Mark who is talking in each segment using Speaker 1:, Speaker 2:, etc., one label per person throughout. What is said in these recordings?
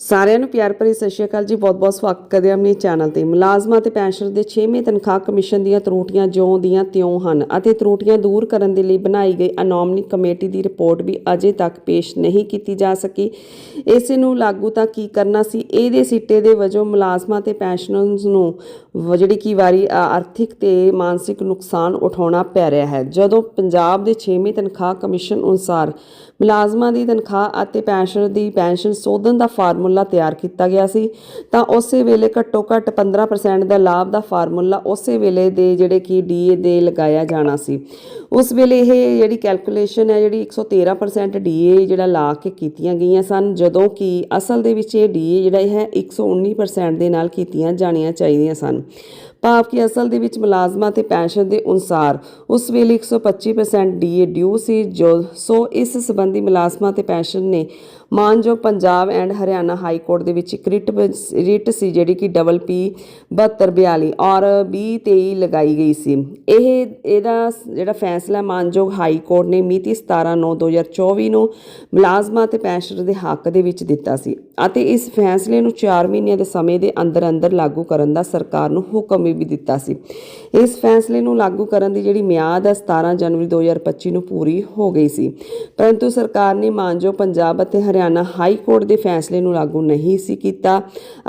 Speaker 1: ਸਾਰਿਆਂ ਨੂੰ ਪਿਆਰ ਭਰੀ ਸਤਿ ਸ਼੍ਰੀ ਅਕਾਲ ਜੀ। ਬਹੁਤ-ਬਹੁਤ ਸਵਾਗਤ ਕਰਦੇ ਹਾਂ ਆਪਣੇ ਚੈਨਲ ਤੇ। ਮੁਲਾਜ਼ਮਾਂ ਤੇ ਪੈਨਸ਼ਨਰ ਦੇ 6ਵੇਂ ਤਨਖਾਹ ਕਮਿਸ਼ਨ ਦੀਆਂ ਤਰੂਟੀਆਂ ਜਿਉਂ ਦੀਆਂ ਤਿਉਂ ਹਨ ਅਤੇ ਤਰੂਟੀਆਂ ਦੂਰ ਕਰਨ ਦੇ ਲਈ ਬਣਾਈ ਗਈ ਅਨੋਮਨੀ ਕਮੇਟੀ ਦੀ ਰਿਪੋਰਟ ਵੀ ਅਜੇ ਤੱਕ ਪੇਸ਼ ਨਹੀਂ ਕੀਤੀ ਜਾ ਸਕੀ। ਇਸ ਨੂੰ ਲਾਗੂ ਤਾਂ ਕੀ ਕਰਨਾ ਸੀ? ਇਹਦੇ ਸਿੱਟੇ ਦੇ ਵਜੋਂ ਮੁਲਾਜ਼ਮਾਂ ਤੇ ਪੈਨਸ਼ਨਰਸ ਨੂੰ ਜਿਹੜੀ ਕੀ ਵਾਰੀ ਆਰਥਿਕ ਤੇ ਮਾਨਸਿਕ ਨੁਕਸਾਨ ਉਠਾਉਣਾ ਪੈ ਰਿਹਾ ਹੈ। ਜਦੋਂ ਪੰਜਾਬ ਦੇ 6ਵੇਂ ਤਨਖਾਹ ਕਮਿਸ਼ਨ ਅਨੁਸਾਰ ਮੁਲਾਜ਼ਮਾਂ ਦੀ ਤਨਖਾਹ ਅਤੇ ਪੈਨਸ਼ਨ ਦੀ ਪੈਨਸ਼ਨ ਸੋਧਣ ਦਾ ਫਾਰਮ ਫਾਰਮੂਲਾ ਤਿਆਰ ਕੀਤਾ ਗਿਆ ਸੀ। ਤਾਂ ਉਸੇ ਵੇਲੇ ਘੱਟੋ ਘੱਟ 15% ਦਾ ਲਾਭ ਦਾ ਫਾਰਮੂਲਾ ਉਸੇ ਵੇਲੇ ਦੇ ਜਿਹੜੇ ਕਿ ਡੀਏ ਦੇ ਲਗਾਇਆ ਜਾਣਾ ਸੀ। ਉਸ ਵੇਲੇ ਇਹ ਜਿਹੜੀ ਕੈਲਕੂਲੇਸ਼ਨ ਹੈ, ਜਿਹੜੀ 113% ਡੀਏ ਜਿਹੜਾ ਲਾ ਕੇ ਕੀਤੀਆਂ ਗਈਆਂ ਸਨ, ਜਦੋਂ ਕਿ ਅਸਲ ਦੇ ਵਿੱਚ ਇਹ ਡੀਏ ਜਿਹੜਾ ਇਹ ਹੈ 119% ਦੇ ਨਾਲ ਕੀਤੀਆਂ ਜਾਣੀਆਂ ਚਾਹੀਦੀਆਂ ਸਨ। ਭਾਵ ਕਿ ਅਸਲ ਦੇ ਵਿੱਚ ਮੁਲਾਜ਼ਮਾਂ ਤੇ ਪੈਨਸ਼ਨ ਦੇ ਅਨੁਸਾਰ ਉਸ ਵੇਲੇ 125% ਡੀਏ ਡਿਊ ਸੀ, ਜੋ ਸੋ ਇਸ ਸੰਬੰਧੀ ਮੁਲਾਜ਼ਮਾਂ ਤੇ ਪੈਨਸ਼ਨ ਨੇ ਮਾਨਯੋਗ Punjab and Haryana high court ਦੇ ਵਿੱਚ ਇੱਕ ਰਿਟ ਰਿਟ ਸੀ ਜਿਹੜੀ ਕਿ ਡਬਲ ਪੀ 7242 ਔਰ 2023 ਲਗਾਈ ਗਈ ਸੀ। ਇਹ ਇਹਦਾ ਜਿਹੜਾ ਫੈਸਲਾ ਮਾਨਯੋਗ ਹਾਈ ਕੋਰਟ ਨੇ ਮਿਤੀ 17/9/2024 ਨੂੰ ਮੁਲਾਜ਼ਮਾਂ ਤੇ ਪੈਨਸ਼ਨਰ ਦੇ ਹੱਕ ਦੇ ਵਿੱਚ ਦਿੱਤਾ ਸੀ ਅਤੇ ਇਸ ਫੈਸਲੇ ਨੂੰ 4 ਮਹੀਨਿਆਂ ਦੇ ਸਮੇਂ ਦੇ ਅੰਦਰ ਅੰਦਰ ਲਾਗੂ ਕਰਨ ਦਾ ਸਰਕਾਰ ਨੂੰ ਹੁਕਮ ਵੀ ਦਿੱਤਾ ਸੀ। ਇਸ ਫੈਸਲੇ ਨੂੰ ਲਾਗੂ ਕਰਨ ਦੀ ਜਿਹੜੀ ਮਿਆਦ ਹੈ 17 ਜਨਵਰੀ 2025 ਨੂੰ ਪੂਰੀ ਹੋ ਗਈ ਸੀ। ਪਰੰਤੂ ਸਰਕਾਰ ਨੇ ਮਾਨਯੋਗ ਪੰਜਾਬ ਅਤੇ ਹਰਿਆਣਾ ਹਾਈ ਕੋਰਟ ਦੇ ਫੈਸਲੇ ਨੂੰ ਲਾਗੂ ਨਹੀਂ ਸੀ ਕੀਤਾ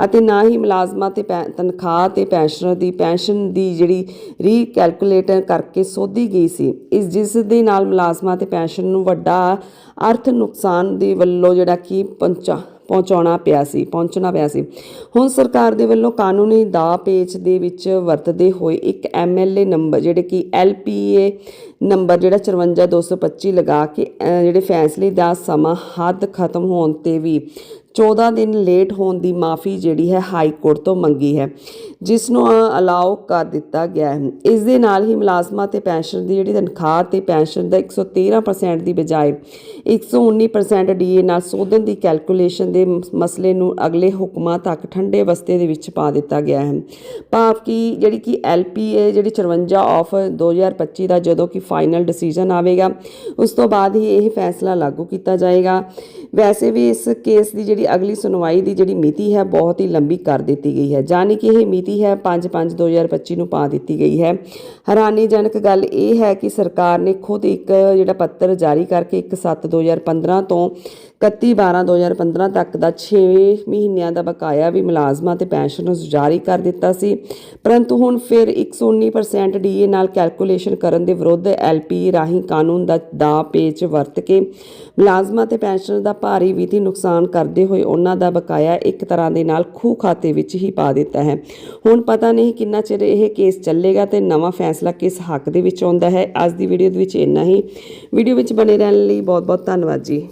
Speaker 1: ਅਤੇ ਨਾ ਹੀ ਮੁਲਾਜ਼ਮਾਂ ਤੇ ਪੈ- ਤਨਖਾਹ ਤੇ ਪੈਨਸ਼ਨਰ ਦੀ, ਪੈਨਸ਼ਨ ਦੀ ਜਿਹੜੀ ਰੀਕੈਲਕੂਲੇਟ ਕਰ ਕਰਕੇ ਸੋਧੀ ਗਈ ਸੀ। ਇਸ ਜਿਸ ਦੇ ਨਾਲ ਮੁਲਾਜ਼ਮਾਂ ਤੇ ਪੈਨਸ਼ਨ ਨੂੰ ਵੱਡਾ ਅਰਥ ਨੁਕਸਾਨ ਦੇ ਵੱਲੋਂ ਜਿਹੜਾ ਕਿ ਪਹੁੰਚਾ, ਪਹੁੰਚਾਉਣਾ ਪਿਆ ਸੀ, ਪਹੁੰਚਣਾ ਪਿਆ ਸੀ। ਹੁਣ ਸਰਕਾਰ ਦੇ ਵੱਲੋਂ ਕਾਨੂੰਨੀ ਦਾ ਪੇਚ ਦੇ ਵਿੱਚ ਵਰਤਦੇ ਹੋਏ ਇੱਕ ਐਮਐਲਏ ਨੰਬਰ, ਜਿਹੜੇ ਕਿ ਐਲਪੀਏ ਨੰਬਰ, ਜਿਹੜਾ 54225 ਲਗਾ ਕੇ ਜਿਹੜੇ ਫੈਸਲੇ ਦਾ ਸਮਾਂ ਹੱਦ ਖਤਮ ਹੋਣ ਤੇ ਵੀ 14 ਦਿਨ ਲੇਟ ਹੋਣ ਦੀ ਮਾਫੀ ਜਿਹੜੀ ਹੈ ਹਾਈ ਕੋਰਟ ਤੋਂ ਮੰਗੀ ਹੈ, ਜਿਸ ਨੂੰ ਅਲਾਉ ਕਰ ਦਿੱਤਾ ਗਿਆ ਹੈ। ਇਸ ਦੇ ਨਾਲ ਹੀ ਮੁਲਾਜ਼ਮਾਂ ਤੇ ਪੈਨਸ਼ਨ ਦੀ ਜਿਹੜੀ ਤਨਖਾਹ ਤੇ ਪੈਨਸ਼ਨ ਦਾ 113% ਦੀ ਬਜਾਏ 119% ਡੀਏ ਨਾਲ ਸੋਧਣ ਦੀ ਕੈਲਕੂਲੇਸ਼ਨ ਦੇ ਮਸਲੇ ਨੂੰ ਅਗਲੇ ਹੁਕਮਾਂ ਤੱਕ ਠੰਡੇ ਵਸਤੇ ਦੇ ਵਿੱਚ ਪਾ ਦਿੱਤਾ ਗਿਆ ਹੈ। ਭਾਵ ਕਿ ਜਿਹੜੀ ਕਿ ਐਲਪੀਏ ਜਿਹੜੀ 54 ਆਫ 2025 ਦਾ ਜਦੋਂ ਕਿ ਫਾਈਨਲ ਡਿਸੀਜਨ ਆਵੇਗਾ, ਉਸ ਤੋਂ ਬਾਅਦ ਹੀ ਇਹ ਫੈਸਲਾ ਲਾਗੂ ਕੀਤਾ ਜਾਏਗਾ। ਵੈਸੇ ਵੀ ਇਸ ਕੇਸ ਦੀ ਜਿਹੜੀ ਅਗਲੀ ਸੁਣਵਾਈ ਦੀ ਜਿਹੜੀ ਮਿਤੀ ਹੈ, ਬਹੁਤ ਹੀ ਲੰਬੀ ਕਰ ਦਿੱਤੀ ਗਈ ਹੈ। ਜਾਨੀ ਕਿ ਇਹ ਮਿਤੀ ਹੈ 5/5/2025 ਨੂੰ ਪਾ ਦਿੱਤੀ ਗਈ ਹੈ। ਹੈਰਾਨੀਜਨਕ ਗੱਲ ਇਹ ਹੈ ਕਿ ਸਰਕਾਰ ਨੇ ਖੁਦ ਇੱਕ ਜਿਹੜਾ ਪੱਤਰ ਜਾਰੀ ਕਰਕੇ 1/7/2015 ਤੋਂ 31/12/2015 ਤੱਕ ਦਾ 6 ਮਹੀਨਿਆਂ ਦਾ ਬਕਾਇਆ ਵੀ ਮੁਲਾਜ਼ਮਾਂ ਤੇ ਪੈਨਸ਼ਨਰਸ ਜਾਰੀ ਕਰ ਦਿੱਤਾ ਸੀ। ਪਰੰਤੂ ਹੁਣ ਫਿਰ 119% ਡੀਏ ਨਾਲ ਕੈਲਕੂਲੇਸ਼ਨ ਕਰਨ ਦੇ ਵਿਰੁੱਧ ਐਲਪੀ ਰਾਹੀਂ ਕਾਨੂੰਨ ਦਾ ਦਾ ਪੇਚ ਵਰਤ ਕੇ ਮੁਲਾਜ਼ਮਾਂ ਤੇ ਪੈਨਸ਼ਨਰ ਦਾ ਭਾਰੀ ਵਿੱਤੀ ਨੁਕਸਾਨ ਕਰਦੇ ਹੋਏ ਉਹਨਾਂ ਦਾ ਬਕਾਇਆ ਇੱਕ ਤਰ੍ਹਾਂ ਦੇ ਨਾਲ ਖੂਹ ਖਾਤੇ ਵਿੱਚ ਹੀ ਪਾ ਦਿੱਤਾ ਹੈ। ਹੁਣ ਪਤਾ ਨਹੀਂ ਕਿੰਨਾ ਚਿਰ ਇਹ ਕੇਸ ਚੱਲੇਗਾ ਤੇ ਨਵਾਂ ਫੈਸਲਾ ਕਿਸ ਹੱਕ ਦੇ ਵਿੱਚ ਆਉਂਦਾ ਹੈ। ਅੱਜ ਦੀ ਵੀਡੀਓ ਦੇ ਵਿੱਚ ਇੰਨਾ ਹੀ। ਵੀਡੀਓ ਵਿੱਚ ਬਣੇ ਰਹਿਣ ਲਈ ਬਹੁਤ ਬਹੁਤ ਧੰਨਵਾਦ ਜੀ।